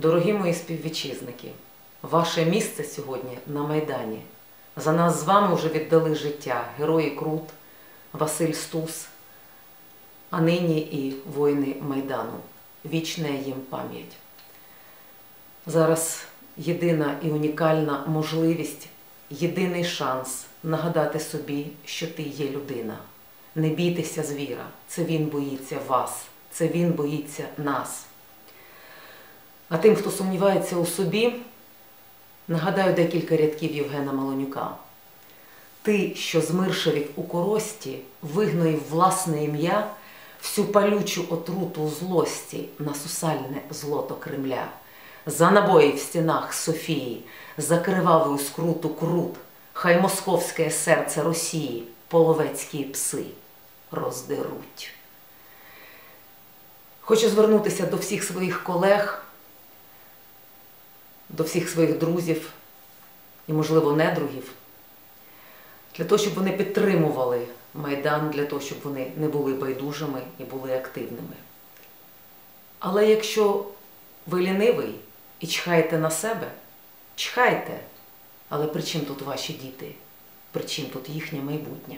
Дорогі мої співвітчизники, ваше місце сьогодні на Майдані. За нас з вами вже віддали життя герої Крут, Василь Стус, а нині і воїни Майдану. Вічна їм пам'ять. Зараз єдина і унікальна можливість, єдиний шанс нагадати собі, що ти є людина. Не бійтеся звіра, це він боїться вас, це він боїться нас. А тим, хто сумнівається у собі, нагадаю декілька рядків Євгена Малонюка. Ти, що змиршавів у корості, вигноїв власне ім'я, всю палючу отруту злості на сусальне злото Кремля, за набої в стінах Софії, за кривавою скруту крут, хай московське серце Росії, половецькі пси роздеруть. Хочу звернутися до всіх своїх колег, до всіх своїх друзів і, можливо, недругів, для того, щоб вони підтримували Майдан, для того, щоб вони не були байдужими і були активними. Але якщо ви лінивий і чхаєте на себе, чхайте, але при чим тут ваші діти? При чим тут їхнє майбутнє?